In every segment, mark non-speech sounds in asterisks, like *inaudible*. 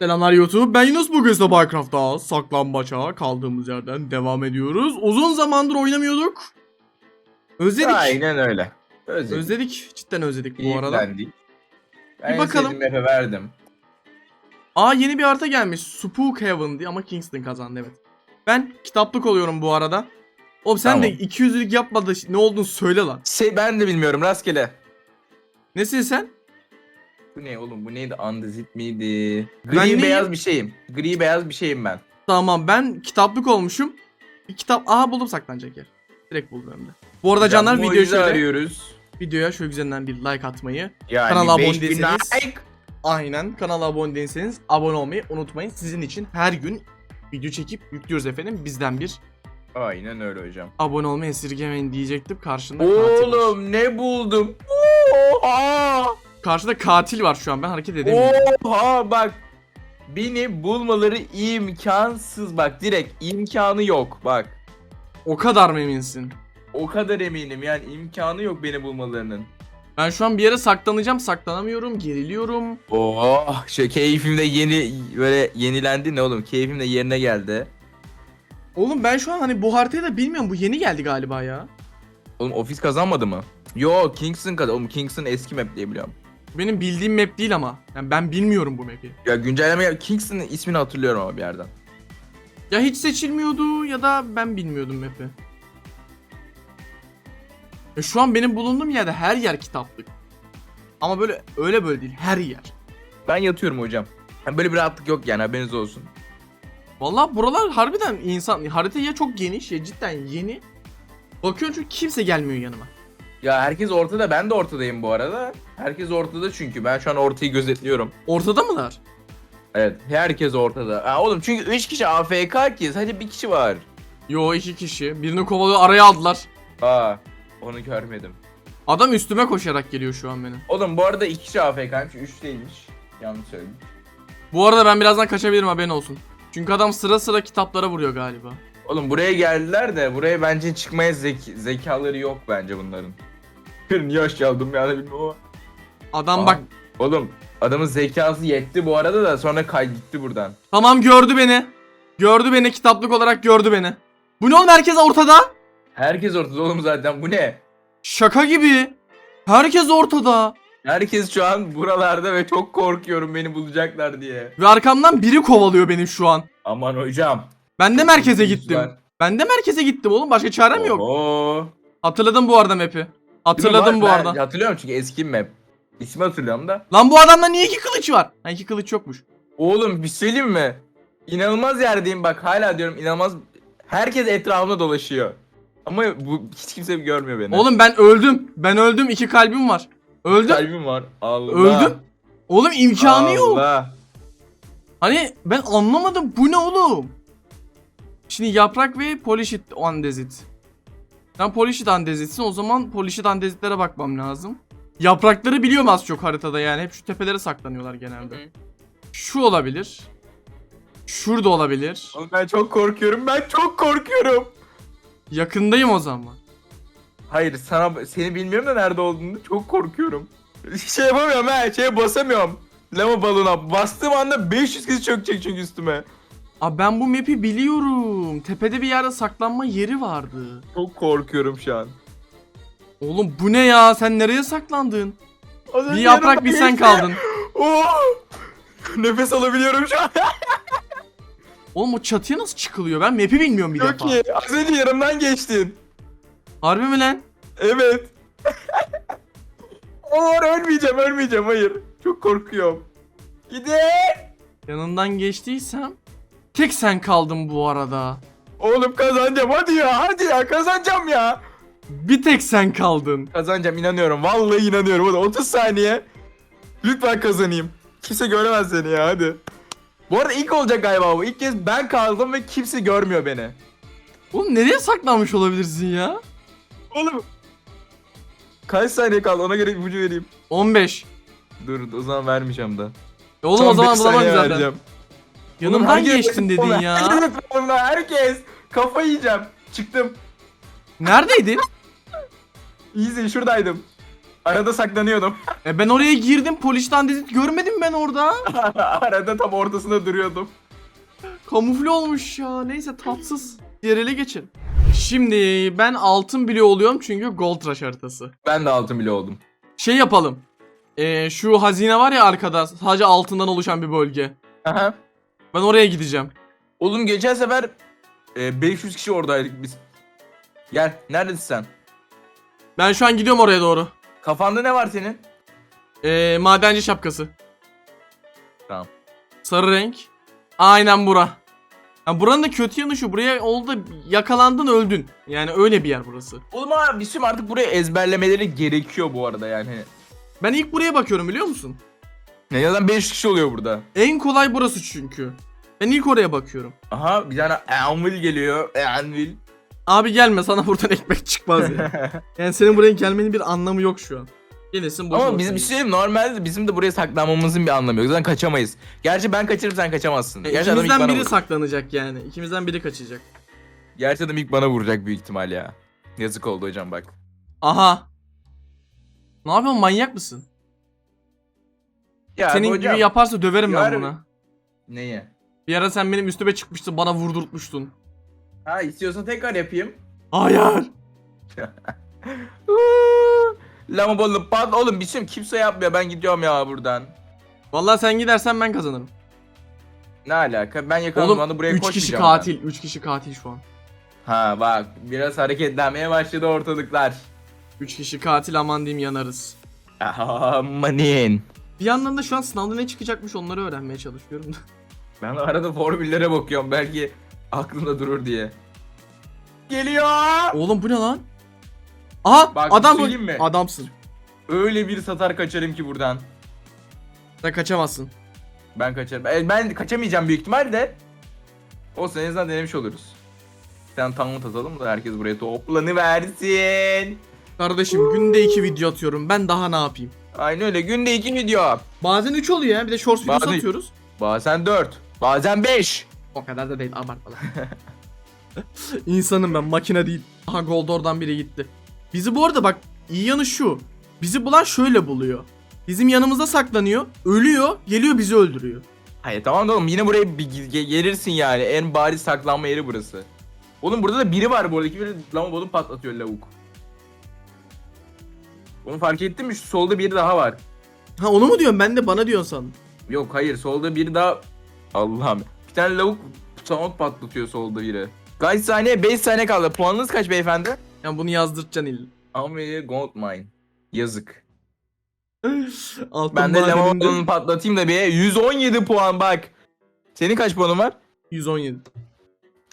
Selamlar YouTube. Ben Yunus bugün size Minecraft'ta saklambaça kaldığımız yerden devam ediyoruz. Uzun zamandır oynamıyorduk. Özledik. Aynen öyle. Özledik. Özledik. Cidden özledik bu arada. İlgilendik. Ben Bir bakalım. map'e verdim. Aa yeni bir harita gelmiş. Spook Heaven diye ama Kingston kazandı evet. Ben kitaplık oluyorum bu arada. Oğlum sen de Tamam. 200'lük yapma da ne olduğunu söyle lan. Şey ben de bilmiyorum rastgele. Nesin sen? Bu ne oğlum bu neydi? Andezit miydi? Ben Gri neyim? beyaz bir şeyim. Gri beyaz bir şeyim ben. Tamam ben kitaplık olmuşum. Bir kitap aha buldum saklanacak yer. Direkt buldum hem de. Bu arada canlar Hocam, videoya mucize şöyle, arıyoruz. videoya şöyle güzelinden bir like atmayı. Yani Kanala abone 5000 değilseniz- like. Aynen kanala abone değilseniz abone olmayı unutmayın. Sizin için her gün video çekip yüklüyoruz efendim. Bizden bir Aynen öyle hocam. abone olmayı esirgemeyin diyecektim. Karşında. Oğlum ne buldum? Oha! Karşıda katil var şu an ben hareket edemiyorum. Oha bak. Beni bulmaları imkansız bak direkt imkanı yok bak. O kadar mı eminsin? O kadar eminim yani imkanı yok beni bulmalarının. Ben şu an bir yere saklanacağım saklanamıyorum geriliyorum. Oh şu keyfim de yeni böyle yenilendi ne oğlum keyfim de yerine geldi. Oğlum ben şu an hani bu haritayı da bilmiyorum bu yeni geldi galiba ya. Oğlum ofis kazanmadı mı? Yo Kingston kazandı. Oğlum Kingston eski map diye biliyorum. Benim bildiğim map değil ama. Yani ben bilmiyorum bu map'i. Ya güncelleme Kingston'ın ismini hatırlıyorum ama bir yerden. Ya hiç seçilmiyordu ya da ben bilmiyordum map'i. Ya şu an benim bulunduğum yerde her yer kitaplık. Ama böyle öyle böyle değil her yer. Ben yatıyorum hocam. Yani böyle bir rahatlık yok yani haberiniz olsun. Vallahi buralar harbiden insan harita ya çok geniş ya cidden yeni. Bakıyorum çünkü kimse gelmiyor yanıma. Ya herkes ortada ben de ortadayım bu arada. Herkes ortada çünkü ben şu an ortayı gözetliyorum. Ortada mılar? Evet herkes ortada. Aa, oğlum çünkü 3 kişi AFK ki sadece bir kişi var. Yo iki kişi. Birini kovalıyor araya aldılar. Aa onu görmedim. Adam üstüme koşarak geliyor şu an benim. Oğlum bu arada 2 kişi AFK'ymış 3 değilmiş. Yanlış söyledim. Bu arada ben birazdan kaçabilirim haberin olsun. Çünkü adam sıra sıra kitaplara vuruyor galiba. Oğlum buraya geldiler de buraya bence çıkmaya zek- zekaları yok bence bunların. Niye aşağı aldım yani bilmiyorum ama. Adam bak Oğlum adamın zekası yetti bu arada da sonra kay gitti buradan. tamam gördü beni. Gördü beni kitaplık olarak gördü beni. Bu ne oğlum herkes ortada? Herkes ortada oğlum zaten bu ne? Şaka gibi. Herkes ortada. Herkes şu an buralarda ve çok korkuyorum beni bulacaklar diye. Ve arkamdan biri kovalıyor beni şu an. Aman hocam. Ben de merkeze gittim. Ben de merkeze gittim oğlum. Başka çarem yok. Oo. Hatırladım bu arada map'i. Hatırladım bu ben arada. Hatırlıyorum çünkü eski map. İsmi hatırlıyorum da. Lan bu adamda niye iki kılıç var? Ha iki kılıç yokmuş. Oğlum bir şey mi? İnanılmaz yerdeyim bak hala diyorum inanılmaz. Herkes etrafımda dolaşıyor. Ama bu hiç kimse görmüyor beni. Oğlum ben öldüm. Ben öldüm. iki kalbim var. Öldüm. kalbim var. Allah. Öldüm. Oğlum imkanı yok. Allah. Hani ben anlamadım. Bu ne oğlum? Şimdi yaprak ve polishit andezit. Sen polishit andezitsin. O zaman polishit andezitlere bakmam lazım. Yaprakları biliyorum az çok haritada yani. Hep şu tepelere saklanıyorlar genelde. Şu olabilir. Şurada olabilir. Oğlum ben çok korkuyorum. Ben çok korkuyorum. Yakındayım o zaman. Hayır sana seni bilmiyorum da nerede olduğunu çok korkuyorum. *laughs* Şey yapamıyorum ha şeye basamıyorum. Lama balona bastığım anda 500 kez çökecek çünkü üstüme. Abi ben bu map'i biliyorum. Tepede bir yerde saklanma yeri vardı. Çok korkuyorum şu an. Oğlum bu ne ya? Sen nereye saklandın? Az önce Bir yaprak yanıma bir sen kaldın. *laughs* Oo! Nefes alabiliyorum şu an. *laughs* Oğlum o çatıya nasıl çıkılıyor? Ben map'i bilmiyorum bir Çok defa. iyi. Az önce yanımdan geçtin. Harbi mi lan? Evet. *laughs* Hayır ölmeyeceğim ölmeyeceğim hayır. Çok korkuyorum. Gidin. Yanından geçtiysem tek sen kaldın bu arada. Oğlum kazanacağım hadi ya hadi ya kazanacağım ya. Bir tek sen kaldın. Kazanacağım inanıyorum vallahi inanıyorum. Hadi 30 saniye. Lütfen kazanayım. Kimse göremez seni ya hadi. Bu arada ilk olacak galiba bu. İlk kez ben kaldım ve kimse görmüyor beni. Oğlum nereye saklanmış olabilirsin ya? Oğlum. Kaç saniye kaldı ona göre ipucu vereyim. 15. Dur o zaman vermeyeceğim da. E oğlum Son o zaman beş saniye zaten. vereceğim. Oğlum Yanımdan herkes geçtin dedin ya. *laughs* Herkes etrafımda, herkes. Kafa yiyeceğim. Çıktım. Neredeydin? Easy şuradaydım. Arada saklanıyordum. *laughs* E ben oraya girdim polis andezit görmedim ben orada. *laughs* Arada tam ortasında duruyordum. Kamufle olmuş ya. Neyse tatsız. Diğer ele geçin. Şimdi ben altın bile oluyorum çünkü Gold Rush haritası. Ben de altın bile oldum. Şey yapalım. Ee, şu hazine var ya arkada sadece altından oluşan bir bölge. Aha. Ben oraya gideceğim. Oğlum geçen sefer e, 500 kişi oradaydık biz. Gel neredesin sen? Ben şu an gidiyorum oraya doğru. Kafanda ne var senin? Ee, madenci şapkası. Tamam. Sarı renk. Aynen bura. Ha, buranın da kötü yanı şu. Buraya oldu yakalandın öldün. Yani öyle bir yer burası. Oğlum abi bizim artık buraya ezberlemeleri gerekiyor bu arada yani. Ben ilk buraya bakıyorum biliyor musun? Ne yazan 500 kişi oluyor burada. En kolay burası çünkü. Ben ilk oraya bakıyorum. Aha bir tane anvil geliyor. Anvil. Abi gelme sana buradan ekmek çıkmaz ya. *laughs* yani senin buraya gelmenin bir anlamı yok şu an. Gelirsin boş Ama bizim bir şey normalde bizim de buraya saklanmamızın bir anlamı yok. Zaten kaçamayız. Gerçi ben kaçırıp sen kaçamazsın. git. Gerçi İkimizden biri vurur. saklanacak yani. İkimizden biri kaçacak. Gerçi adam ilk bana vuracak büyük ihtimal ya. Yazık oldu hocam bak. Aha. Ne yapıyorsun manyak mısın? Ya Senin hocam, gibi yaparsa döverim ben Yarın- buna. Neyi? Bir ara sen benim üstüme çıkmıştın bana vurdurtmuştun. Ha istiyorsan tekrar yapayım. Hayır. *laughs* Lamabolu pat oğlum biçim kimse yapmıyor ben gidiyorum ya buradan. Vallahi sen gidersen ben kazanırım. Ne alaka ben yakalandım Oğlum buraya 3 kişi koşmayacağım ben. katil. 3 kişi katil şu an. Ha bak biraz hareketlenmeye başladı ortalıklar. 3 kişi katil aman diyeyim yanarız. Amanin. Bir yandan da şu an sınavda ne çıkacakmış onları öğrenmeye çalışıyorum. *laughs* Ben arada formüllere bakıyorum belki aklımda durur diye. Geliyor. Oğlum bu ne lan? Aha Bak, adam söyleyeyim mi? Adamsın. Öyle bir satar kaçarım ki buradan. Sen kaçamazsın. Ben kaçarım. E, ben kaçamayacağım büyük ihtimal de. Olsun en azından denemiş oluruz. Bir tane tanrı atalım da herkes buraya toplanıversin. Kardeşim günde 2 video atıyorum. Ben daha ne yapayım? Aynen öyle günde iki video. Bazen 3 oluyor ya. Bir de shorts videosu Bazen- atıyoruz. Bazen dört. Bazen beş. O kadar da değil abartma lan. *laughs* İnsanım ben makine değil. Aha Goldor'dan biri gitti. Bizi bu arada bak iyi yanı şu. Bizi bulan şöyle buluyor. Bizim yanımızda saklanıyor. Ölüyor. Geliyor bizi öldürüyor. Hayır tamam da oğlum yine buraya bir ge- ge- gelirsin yani. En bariz saklanma yeri burası. Oğlum burada da biri var bu arada. İki biri lavabonu patlatıyor lavuk. Onu fark ettin mi? Şu solda biri daha var. Ha onu mu diyorsun? Ben de bana diyorsun sandım. Yok hayır solda biri daha... Allah'ım. Bir tane lavuk sound patlatıyor solda biri. Kaç saniye? 5 saniye kaldı. Puanınız kaç beyefendi? Yani bunu yazdıracaksın illa. Ameli Gold Mine. Yazık. Altın Ben de lavabonu patlatayım da bir 117 puan bak. Senin kaç puanın var? 117.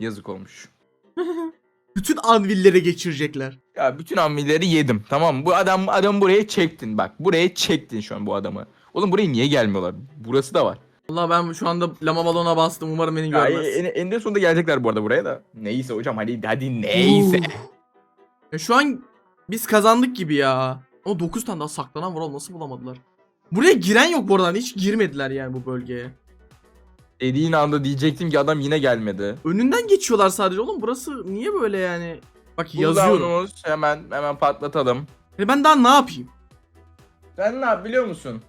Yazık olmuş. *laughs* Bütün anvilleri geçirecekler. Ya bütün amilleri yedim. Tamam mı? Bu adam adam buraya çektin bak. Buraya çektin şu an bu adamı. Oğlum buraya niye gelmiyorlar? Burası da var. Allah ben şu anda lama balona bastım. Umarım beni Ya, görmez. en, eninde sonunda gelecekler bu arada buraya da. Neyse hocam hadi hadi neyse. Ya şu an biz kazandık gibi ya. O 9 tane daha saklanan var oğlum nasıl bulamadılar? Buraya giren yok bu arada hiç girmediler yani bu bölgeye. Dediğin anda diyecektim ki adam yine gelmedi. Önünden geçiyorlar sadece oğlum burası niye böyle yani? Bak yazıyorum. Hemen hemen patlatalım. E ben daha ne yapayım? Sen ne yap biliyor musun?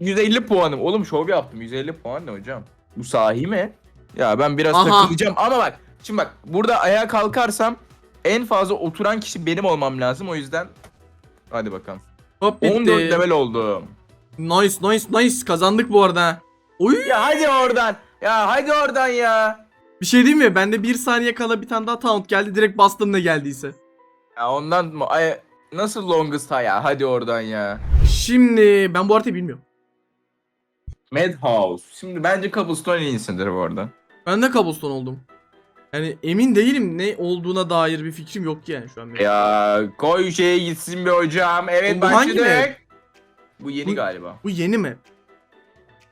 150 puanım. Oğlum şov yaptım. 150 puan ne hocam? Bu sahi mi? Ya ben biraz Aha. takılacağım ama bak. Şimdi bak burada ayağa kalkarsam en fazla oturan kişi benim olmam lazım. O yüzden hadi bakalım. Hop bitti. 14 level oldum. Nice nice nice kazandık bu arada. Oy. Ya hadi oradan. Ya hadi oradan ya. Bir şey diyeyim mi? Bende bir saniye kala bir tane daha taunt geldi. Direkt bastım ne geldiyse. Ya ondan mı? Ay, nasıl longest ya? Hadi oradan ya. Şimdi ben bu haritayı bilmiyorum. Madhouse. Şimdi bence Cobblestone en iyisidir bu arada. Ben de cobblestone oldum. Yani emin değilim ne olduğuna dair bir fikrim yok yani şu an. benim. Ya koy şeye gitsin bir hocam. Evet Bu hangi başladık. map? Bu yeni Bu- galiba. Bu yeni mi?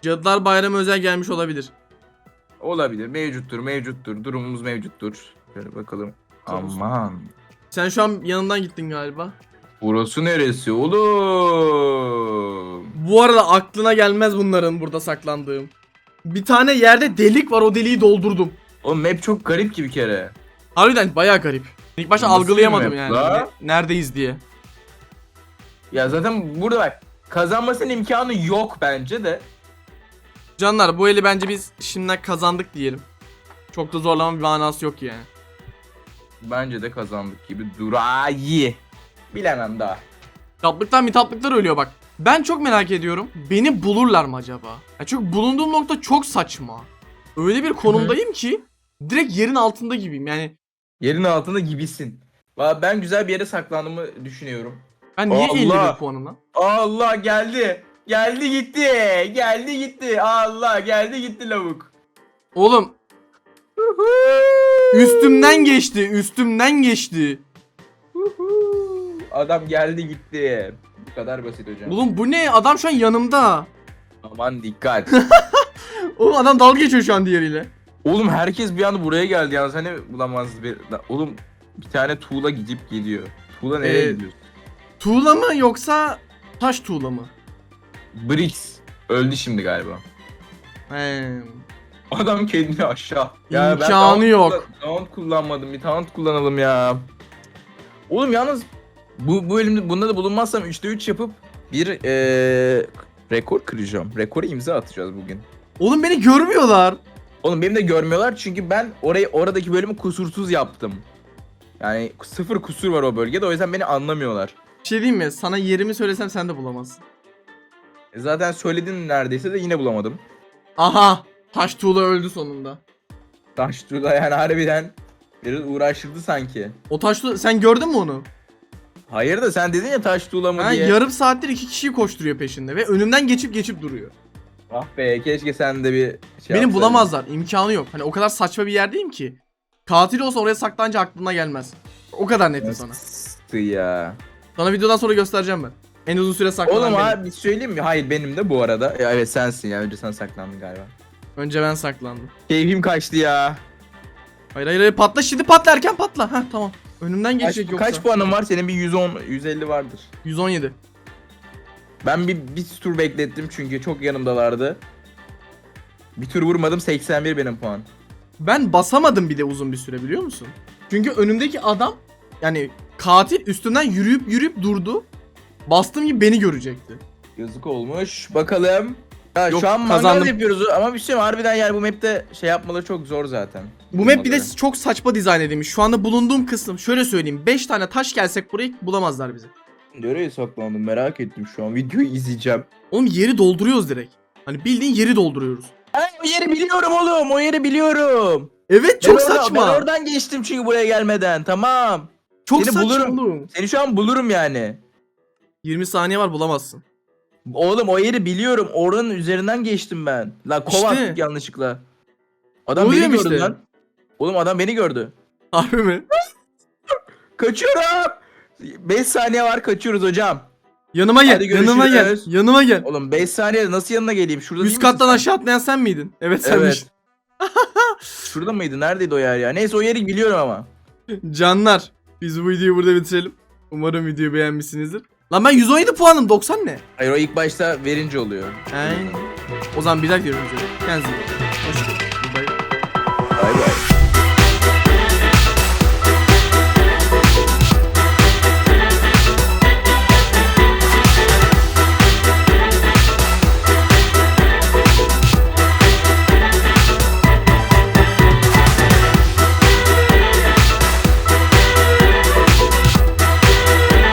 Cadılar Bayramı özel gelmiş olabilir. Olabilir. Mevcuttur, mevcuttur. Durumumuz mevcuttur. Şöyle bakalım. Aman. Sen şu an yanından gittin galiba. Burası neresi oğlum? Bu arada aklına gelmez bunların burada saklandığım. Bir tane yerde delik var o deliği doldurdum. Oğlum map çok garip ki bir kere. Harbiden bayağı garip. İlk başta Nasıl algılayamadım yani. la? Ne- neredeyiz diye. Ya zaten burada bak kazanmasının imkanı yok bence de. Canlar bu eli bence biz şimdiden kazandık diyelim. Çok da zorlama bir manası yok yani. Bence de kazandık gibi durayı. Bilemem daha. Kitaplıktan mitaplıklar ölüyor bak. Ben çok merak ediyorum. Beni bulurlar mı acaba? Ya çünkü bulunduğum nokta çok saçma. Öyle bir konumdayım ki direkt yerin altında gibiyim. Yani Yerin altında gibisin. Valla ben güzel bir yere saklandığımı düşünüyorum. ben niye Allah! 51 puanım lan? Allah geldi. Geldi gitti. Geldi gitti. Allah geldi gitti lavuk. Oğlum üstümden geçti. Üstümden geçti. Adam geldi gitti. Bu kadar basit hocam. Oğlum bu ne? Adam şu an yanımda. Aman dikkat. *laughs* Oğlum adam dalga geçiyor şu an diğeriyle. Oğlum herkes bir anda buraya geldi yalnız hani bulamaz bir... Oğlum bir tane tuğla gidip geliyor. Tuğla nereye Ee, gidiyorsun? Tuğla mı yoksa taş tuğla mı? Brix. Öldü şimdi galiba. He. Adam kendini aşağı. İmkanı taunt yok. kullan- Taunt kullanmadım. Bir taunt kullanalım ya. Oğlum yalnız bu, bu elimde bunda da bulunmazsam 3'te 3 yapıp bir eee rekor kıracağım. Rekora imza atacağız bugün. Oğlum beni görmüyorlar. Oğlum benim de görmüyorlar çünkü ben orayı oradaki bölümü kusursuz yaptım. Yani sıfır kusur var o bölgede o yüzden beni anlamıyorlar. Bir şey diyeyim mi? Sana yerimi söylesem sen de bulamazsın. E Zaten söyledin neredeyse de yine bulamadım. Aha! Taş tuğla öldü sonunda. Taş tuğla yani harbiden biraz uğraştırdı sanki. O taş tuğla... Sen gördün mü onu? Hayır da sen dedin ya taş tuğla mı Ha, diye. yarım saattir iki kişiyi koşturuyor peşinde ve önümden geçip geçip duruyor. Ah be keşke sen de bir şey Beni yapsaydın. bulamazlar. imkanı yok. Hani o kadar saçma bir yerdeyim ki. Katil olsa oraya saklanınca aklına gelmez. O kadar netim sana. Ya? Sana videodan sonra göstereceğim ben. En uzun süre saklanan Oğlum benim. abi bir söyleyeyim mi? Hayır benim de bu arada. Ya, evet sensin ya. Önce sen saklandın galiba. Önce ben saklandım. Keyfim kaçtı ya. Hayır hayır hayır patla şimdi patla erken patla. Heh tamam. Önümden Kaç, geçecek yoksa. kaç puanın var? Senin bir 110, 150 vardır. 117. Ben bir, bir tur beklettim çünkü çok yanımdalardı. Bir tur vurmadım 81 benim puan. Ben basamadım bile uzun bir süre biliyor musun? Çünkü önümdeki adam yani katil üstünden yürüyüp yürüyüp durdu. Bastığım gibi beni görecekti. Yazık olmuş. Bakalım. Ya Yok, şu an kazandım. mangal yapıyoruz ama bir şey mi? harbiden yani bu map'te şey yapmaları çok zor zaten. Bu map bir de Bulmaları. çok saçma dizayn edilmiş. Şu anda bulunduğum kısım şöyle söyleyeyim. 5 tane taş gelsek burayı bulamazlar bizi. Nereye saklandım merak ettim şu an. Videoyu izleyeceğim. Oğlum yeri dolduruyoruz direkt. Hani bildiğin yeri dolduruyoruz. Ay, o yeri biliyorum oğlum. O yeri biliyorum. Evet çok Ben orada- saçma. ben oradan geçtim çünkü buraya gelmeden. Tamam. çok seni saçma bulurum. oğlum. Seni şu an bulurum yani. 20 saniye var bulamazsın. Oğlum o yeri biliyorum. Oranın üzerinden geçtim ben. La kov İşte. attık yanlışlıkla. Adam Oluyor beni gördü işte? lan. Oğlum adam beni gördü. Harbi mi? Kaçıyorum. 5 saniye var kaçıyoruz hocam. Yanıma gel. Hadi Yanıma gel. görüşürüz. Yanıma gel. Oğlum 5 saniyede nasıl yanına geleyim? Şurada Üst değil misin kattan sen? aşağı atlayan sen miydin? Evet senmiş. Evet. *laughs* Şurada mıydı? Neredeydi o yer ya? Neyse o yeri biliyorum ama. Canlar biz bu videoyu burada bitirelim. Umarım videoyu beğenmişsinizdir. Lan ben 117 puanım 90 ne? Hayır o ilk başta verince oluyor. Aynen. O zaman bir dakika görüşürüz. Kendinize iyi bakın. Hoşçakalın. Bye. Bay.